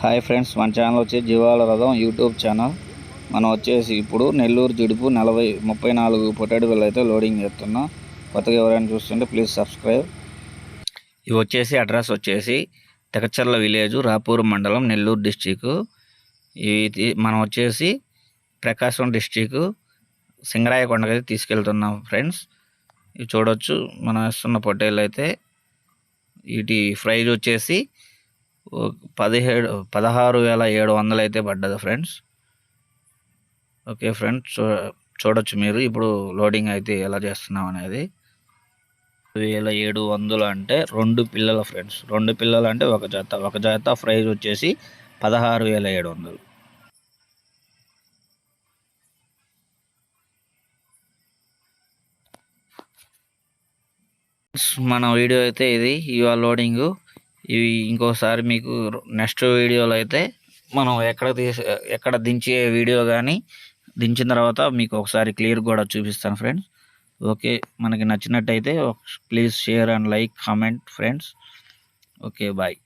Hi friends మన channel వచ్చి జీవాల రథం యూట్యూబ్ ఛానల్. మనం వచ్చేసి ఇప్పుడు నెల్లూరు జిడుపు నలభై ముప్పై నాలుగు పొటాటో అయితే లోడింగ్ చేస్తున్నాం. కొత్తగా ఎవరైనా చూస్తుంటే ప్లీజ్ సబ్స్క్రైబ్. ఇవి వచ్చేసి అడ్రస్ వచ్చేసి తెకచర్ల విలేజ్ రాపూర్ మండలం నెల్లూరు డిస్టిక్ ఇవి మనం వచ్చేసి ప్రకాశం డిస్టిక్ సింగరాయకొండకి అయితే తీసుకెళ్తున్నాం ఫ్రెండ్స్. ఇవి చూడొచ్చు మనం వేస్తున్న పొట్టేళ్ళు అయితే. వీటి ప్రైజ్ వచ్చేసి పదిహేడు పదహారు వేల ఏడు వందలు అయితే పడ్డది ఫ్రెండ్స్. ఓకే ఫ్రెండ్స్ చూ చూడొచ్చు మీరు. ఇప్పుడు లోడింగ్ అయితే ఎలా చేస్తున్నాం అనేది. వేల ఏడు వందలు అంటే రెండు పిల్లల ఫ్రెండ్స్. రెండు పిల్లలు అంటే ఒక జత. ఒక జత ప్రైజ్ వచ్చేసి పదహారు వేల ఏడు వందలు. మన వీడియో అయితే ఇది. ఇవాళ లోడింగు ఇవి ఇంకోసారి మీకు నెక్స్ట్ వీడియోలో అయితే మనం ఎక్కడ తీసి ఎక్కడ దించే వీడియో కానీ దించిన తర్వాత మీకు ఒకసారి క్లియర్ కూడా చూపిస్తాను ఫ్రెండ్స్. ఓకే మనకి నచ్చినట్టయితే please share and like comment friends. Okay bye.